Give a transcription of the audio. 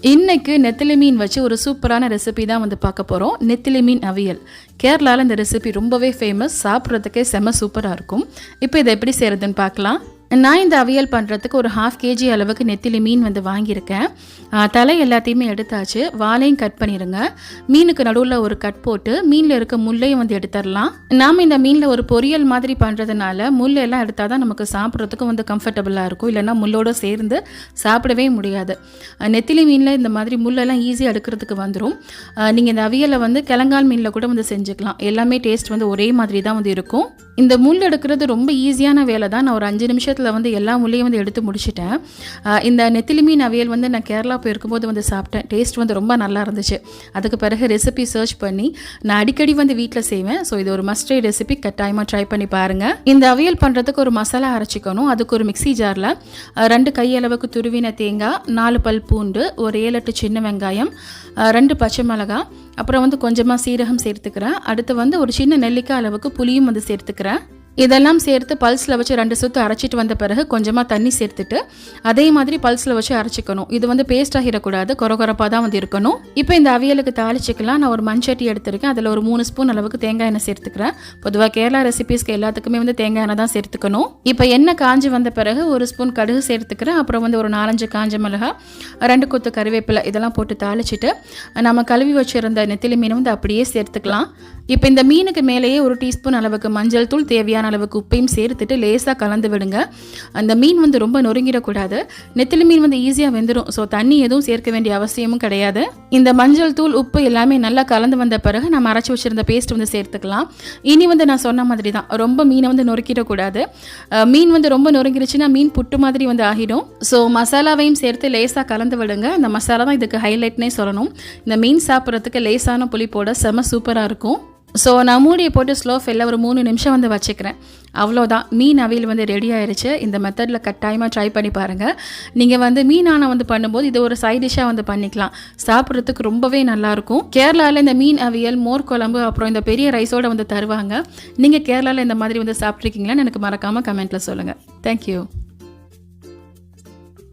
இன்னைக்கு நெத்திலி மீன் வச்சு ஒரு சூப்பரான ரெசிபி தான் வந்து பார்க்க போகிறோம் நெத்திலி மீன் அவியல். கேரளாவில் இந்த ரெசிபி ரொம்பவே ஃபேமஸ் சாப்பிட்றதுக்கே செம சூப்பராக இருக்கும். இப்போ இதை எப்படி செய்கிறதுன்னு பார்க்கலாம். நான் இந்த அவியல் பண்ணுறதுக்கு ஒரு ஹாஃப் கேஜி அளவுக்கு நெத்திலி மீன் வந்து வாங்கியிருக்கேன். தலை எல்லாத்தையுமே எடுத்தாச்சு. வாழையும் கட் பண்ணிடுங்க மீனுக்கு நடுவில் ஒரு கட் போட்டு மீனில் இருக்க முள்ளையும் வந்து எடுத்துடலாம். நாம் இந்த மீனில் ஒரு பொரியல் மாதிரி பண்ணுறதுனால முள்ளெல்லாம் எடுத்தால் தான் நமக்கு சாப்பிட்றதுக்கும் வந்து கம்ஃபர்டபுளாக இருக்கும். இல்லைன்னா முள்ளோட சேர்ந்து சாப்பிடவே முடியாது. நெத்திலி மீனில் இந்த மாதிரி முள்ளெல்லாம் ஈஸியாக எடுக்கிறதுக்கு வந்துடும் நீங்கள் இந்த அவியலை வந்து கிழங்கால் மீனில் கூட வந்து செஞ்சுக்கலாம். எல்லாமே டேஸ்ட் வந்து ஒரே மாதிரி தான் வந்து இருக்கும். இந்த முள் எடுக்கிறது ரொம்ப ஈஸியான வேலை தான். நான் ஒரு அஞ்சு நிமிஷத்தில் வந்து எல்லா முள்ளையும் வந்து எடுத்து முடிச்சிட்டேன். இந்த நெத்திலி மீன் அவியல் வந்து நான் கேரளா போயிருக்கும்போது வந்து சாப்பிட்டேன். டேஸ்ட் வந்து ரொம்ப நல்லா இருந்துச்சு. அதுக்கு பிறகு ரெசிபி சர்ச் பண்ணி நான் அடிக்கடி வந்து வீட்டில் செய்வேன். ஸோ இது ஒரு மஸ்டே ரெசிபி கட்டாயமாக ட்ரை பண்ணி பாருங்கள் இந்த அவியல் பண்ணுறதுக்கு ஒரு மசாலா அரைச்சிக்கணும். அதுக்கு ஒரு மிக்ஸி ஜாரில் ரெண்டு கையளவுக்கு துருவின தேங்காய் நாலு பல் பூண்டு ஒரு ஏழு எட்டு சின்ன வெங்காயம் ரெண்டு பச்சை மிளகாய் அப்புறம் வந்து கொஞ்சமாக சீரகம் சேர்த்துக்கிறேன். அடுத்து வந்து ஒரு சின்ன நெல்லிக்காய் அளவுக்கு புளியும் வந்து சேர்த்துக்கிறேன். இதெல்லாம் சேர்த்து பல்ஸில் வச்சு ரெண்டு சுற்று அரைச்சிட்டு வந்த பிறகு கொஞ்சமாக தண்ணி சேர்த்துட்டு அதே மாதிரி பல்ஸில் வச்சு அரைச்சிக்கணும். இது வந்து பேஸ்ட் ஆகிடக்கூடாது குறகுறப்பாக தான் வந்து இருக்கணும். இப்போ இந்த அவியலுக்கு தாளிச்சிக்கலாம். நான் ஒரு மண்சட்டி எடுத்திருக்கேன். அதில் ஒரு மூணு ஸ்பூன் அளவுக்கு தேங்காய் எண்ணெய் சேர்த்துக்கிறேன். பொதுவாக கேரளா ரெசிபீஸ்க்கு எல்லாத்துக்குமே வந்து தேங்காய் எண்ணெய் தான் சேர்த்துக்கணும். இப்போ எண்ணெய் காஞ்சி வந்த பிறகு ஒரு ஸ்பூன் கடுகு சேர்த்துக்கிறேன். அப்புறம் வந்து ஒரு நாலஞ்சு காஞ்ச மிளகா ரெண்டு கொத்து கருவேப்பிலை இதெல்லாம் போட்டு தாளிச்சிட்டு நம்ம கழுவி வச்சுருந்த நெத்திலி மீனை வந்து அப்படியே சேர்த்துக்கலாம். இப்போ இந்த மீனுக்கு மேலேயே ஒரு டீஸ்பூன் அளவுக்கு மஞ்சள் தூள் தேவையான அளவுக்கு உப்பையும் சேர்த்துட்டு லேசாக கலந்து விடுங்க. அந்த மீன் வந்து ரொம்ப நொறுங்கிடக்கூடாது. நெத்திலி மீன் வந்து ஈஸியாக வெந்துடும் ஸோ தண்ணி எதுவும் சேர்க்க வேண்டிய அவசியமும் கிடையாது. இந்த மஞ்சள் தூள் உப்பு எல்லாமே நல்லா கலந்து வந்த பிறகு நம்ம அரைச்சி வச்சிருந்த பேஸ்ட் வந்து சேர்த்துக்கலாம். இனி வந்து நான் சொன்ன மாதிரி தான். ரொம்ப மீனை வந்து நொறுக்கிடக்கூடாது. மீன் வந்து ரொம்ப நொறுங்கிருச்சுன்னா மீன் புட்டு மாதிரி வந்து ஆகிடும். ஸோ மசாலாவையும் சேர்த்து லேசாக கலந்து விடுங்க. இந்த மசாலா தான் இதுக்கு ஹைலைட்னே சொல்லணும். இந்த மீன் சாப்பிட்றதுக்கு லேசான புளிப்போட செம சூப்பராக இருக்கும். ஸோ நான் மூடியை போட்டு ஸ்லோ ஃபெல்ல ஒரு மூணு நிமிஷம் வந்து வச்சுக்கிறேன். அவ்வளோதான். மீன் அவியல் வந்து ரெடி ஆயிடுச்சு இந்த மெத்தடில் கட்டாயமாக ட்ரை பண்ணி பாருங்கள் நீங்கள் வந்து மீன் வந்து பண்ணும்போது இது ஒரு சைட் டிஷ்ஷாக வந்து பண்ணிக்கலாம். சாப்பிட்றதுக்கு ரொம்பவே நல்லாயிருக்கும். கேரளாவில் இந்த மீன் அவியல் மோர் குழம்பு அப்புறம் இந்த பெரிய ரைஸோடு வந்து தருவாங்க. நீங்கள் கேரளாவில் இந்த மாதிரி வந்து சாப்பிட்ருக்கீங்களான்னு எனக்கு மறக்காமல் கமெண்ட்டில் சொல்லுங்கள் தேங்க்யூ